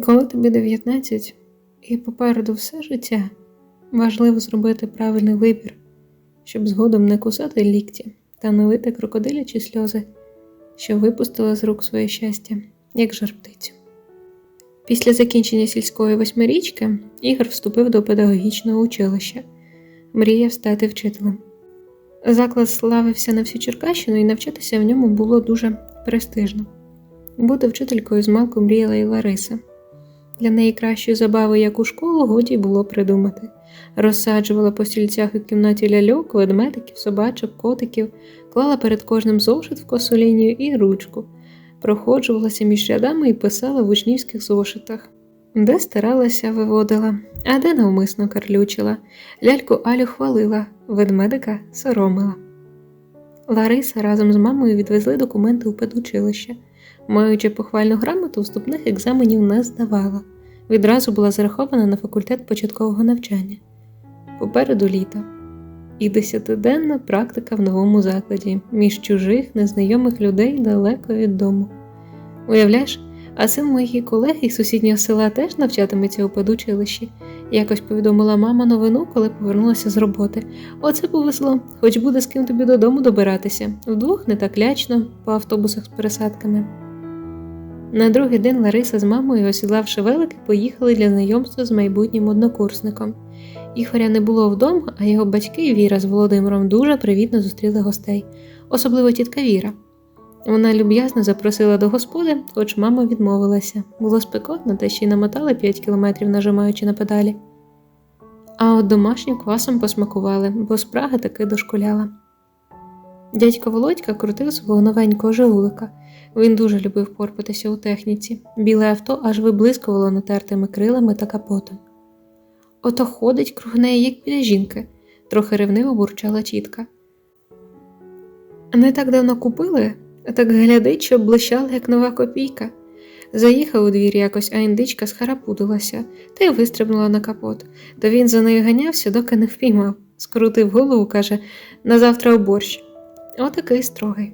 Коли тобі 19 і попереду все життя, важливо зробити правильний вибір, щоб згодом не кусати лікті та не лити крокодилячі сльози, що випустила з рук своє щастя, як жарптицю. Після закінчення сільської восьмирічки Ігор вступив до педагогічного училища, мріяв стати вчителем. Заклад славився на всю Черкащину і навчатися в ньому було дуже престижно. Бути вчителькою з малку мріяла і Лариса. Для неї кращої забави, як у школу, годі було придумати. Розсаджувала по стільцях у кімнаті ляльок, ведмедиків, собачок, котиків, клала перед кожним зошит в косу лінію і ручку, проходжувалася між рядами і писала в учнівських зошитах, де старалася виводила, а де навмисно карлючила, ляльку Алю хвалила, ведмедика соромила. Лариса разом з мамою відвезли документи у педучилище. Маючи похвальну грамоту, вступних екзаменів не здавала. Відразу була зарахована на факультет початкового навчання. Попереду літо. І десятиденна практика в новому закладі між чужих, незнайомих людей далеко від дому. Уявляєш, а син моєї колеги із сусіднього села теж навчатиметься у педучилищі. Якось повідомила мама новину, коли повернулася з роботи. Оце повезло, хоч буде з ким тобі додому добиратися. Вдвох не так лячно, по автобусах з пересадками. На другий день Лариса з мамою, осідлавши велики, поїхали для знайомства з майбутнім однокурсником. Ігоря не було вдома, а його батьки Віра з Володимиром дуже привітно зустріли гостей, особливо тітка Віра. Вона люб'язно запросила до господи, хоч мама відмовилася. Було спекотно, та ще й намотали 5 кілометрів, нажимаючи на педалі. А от домашнім квасом посмакували, бо спрага таки дошкуляла. Дядько Володька крутив свого новенького жигулика. Він дуже любив порпатися у техніці. Біле авто аж виблискувало натертими крилами та капотом. Ото ходить круг неї, як біля жінки, трохи ревниво бурчала тітка. Не так давно купили, а так глядить, щоб блищала, як нова копійка. Заїхав у двір якось, а індичка схарапудилася та й вистрибнула на капот. То він за нею ганявся, доки не впіймав. Скрутив голову, каже на завтра борщ. Отакий строгий.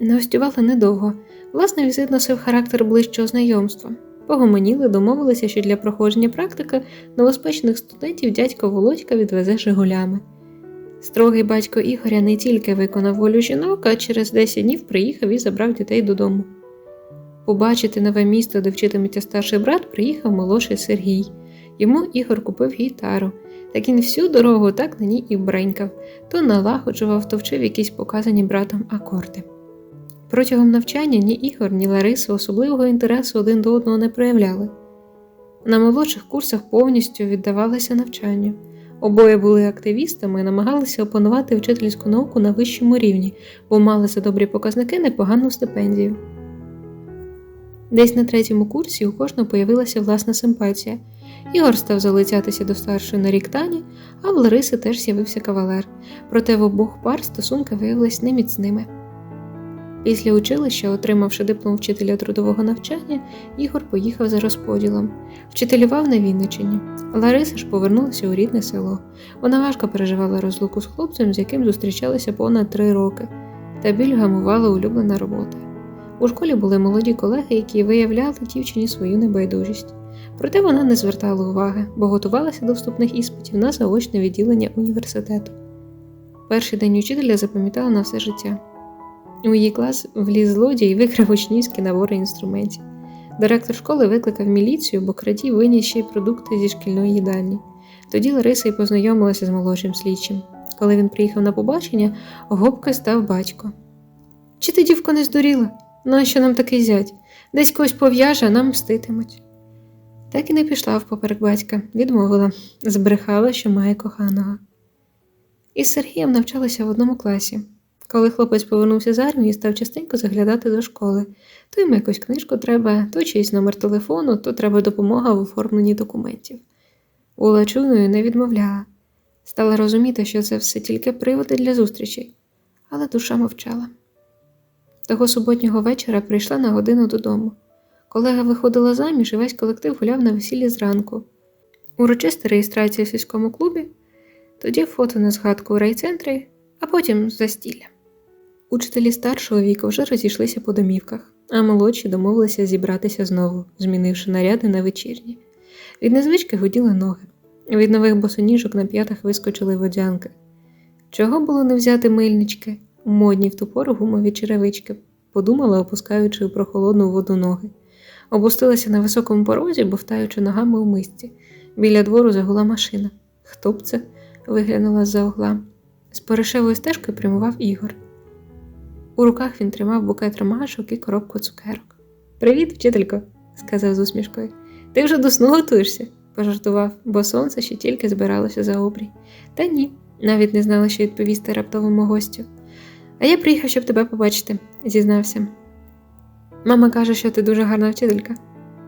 Не гостювали недовго. Власне, візит носив характер ближчого знайомства. Погомоніли, домовилися, що для проходження практики новоспечених студентів дядько Володька відвезе Жигулями. Строгий батько Ігоря не тільки виконав волю жінок, а через 10 днів приїхав і забрав дітей додому. Побачити нове місто, де вчитиметься старший брат, приїхав молодший Сергій. Йому Ігор купив гітару, так він всю дорогу так на ній і бренькав, то налагоджував, то вчив якісь показані братом акорди. Протягом навчання ні Ігор, ні Лариса особливого інтересу один до одного не проявляли. На молодших курсах повністю віддавалися навчанню. Обоє були активістами і намагалися опанувати вчительську науку на вищому рівні, бо мали за добрі показники непогану стипендію. Десь на третьому курсі у кожного появилася власна симпатія. Ігор став залицятися до старшої на рік Тані, а в Лариси теж з'явився кавалер, проте в обох пар стосунки виявились неміцними. Після училища, отримавши диплом вчителя трудового навчання, Ігор поїхав за розподілом, вчителював на Вінничині. Лариса ж повернулася у рідне село. Вона важко переживала розлуку з хлопцем, з яким зустрічалися понад три роки, та біль гамувала улюблена робота. У школі були молоді колеги, які виявляли дівчині свою небайдужість. Проте вона не звертала уваги, бо готувалася до вступних іспитів на заочне відділення університету. Перший день учителя запам'ятала на все життя. У її клас вліз злодій і викрав учнівські набори інструментів. Директор школи викликав міліцію, бо крадій виніс ще й продукти зі шкільної їдальні. Тоді Лариса й познайомилася з молодшим слідчим. Коли він приїхав на побачення, гопка став батько. Чи ти, дівко, не здуріла? Нащо нам такий зять? Десь когось пов'яже, а нам мститимуть. Так і не пішла впоперек батька, відмовила, збрехала, що має коханого. Із Сергієм навчалися в одному класі. Коли хлопець повернувся з армії, став частенько заглядати до школи. То йому якусь книжку треба, то чийсь номер телефону, то треба допомога в оформленні документів. Ула чуною не відмовляла. Стала розуміти, що це все тільки приводи для зустрічей, але душа мовчала. Того суботнього вечора прийшла на годину додому. Колега виходила заміж і весь колектив гуляв на весіллі зранку. Урочиста реєстрація в сільському клубі, тоді фото на згадку у райцентрі, а потім застілля. Учителі старшого віку вже розійшлися по домівках, а молодші домовилися зібратися знову, змінивши наряди на вечірні. Від незвички гуділи ноги. Від нових босоніжок на п'ятах вискочили водянки. Чого було не взяти мильнички, модні в ту пору гумові черевички, подумала, опускаючи у прохолодну воду ноги. Опустилася на високому порозі, бовтаючи ногами у мисці. Біля двору загула машина. Хто б це? виглянула з-за угла. З поришевою стежкою прямував Ігор. У руках він тримав букет ромашок і коробку цукерок. Привіт, вчителько, сказав з усмішкою. Ти вже до сну готуєшся, пожартував, бо сонце ще тільки збиралося за обрій. Та ні, навіть не знала, що відповісти раптовому гостю. А я приїхав, щоб тебе побачити, зізнався. Мама каже, що ти дуже гарна вчителька.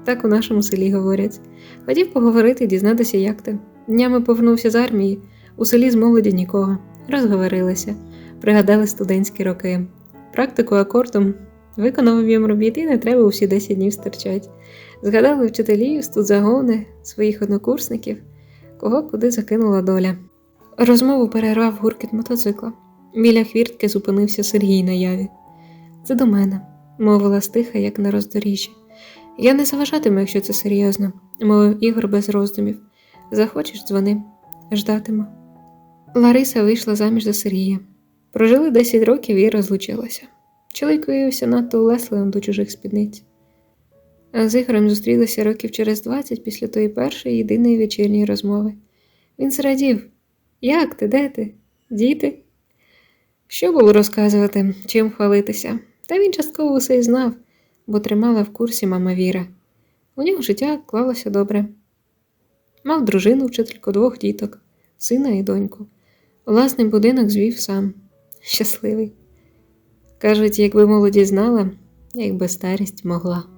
Так у нашому селі говорять. Хотів поговорити дізнатися, як ти. Днями повернувся з армії, у селі з молоді нікого. Розговорилися, пригадали студентські роки. Практику акордом виконав об'єм робіт і не треба усі 10 днів стерчать. Згадали вчителів, студзагони, своїх однокурсників, кого куди закинула доля. Розмову перервав гуркіт мотоцикла. Біля хвіртки зупинився Сергій на яві. Це до мене, мовила стиха, як на роздоріжжі. Я не заважатиму, якщо це серйозно, мовив Ігор без роздумів. Захочеш, дзвони, ждатиму. Лариса вийшла заміж за Сергія. Прожили 10 років і розлучилася. Чоловік виявився надто улесливим до чужих спідниць. З Ігорем зустрілися років через 20 після тої першої єдиної вечірньої розмови. Він зрадів: Як ти, де ти? Діти? Що було розказувати, чим хвалитися? Та він частково усе й знав, бо тримала в курсі мама Віра. У нього життя клалося добре. Мав дружину, вчительку двох діток, сина і доньку. Власний будинок звів сам. Щасливий. Кажуть, якби молоді знала, якби старість могла.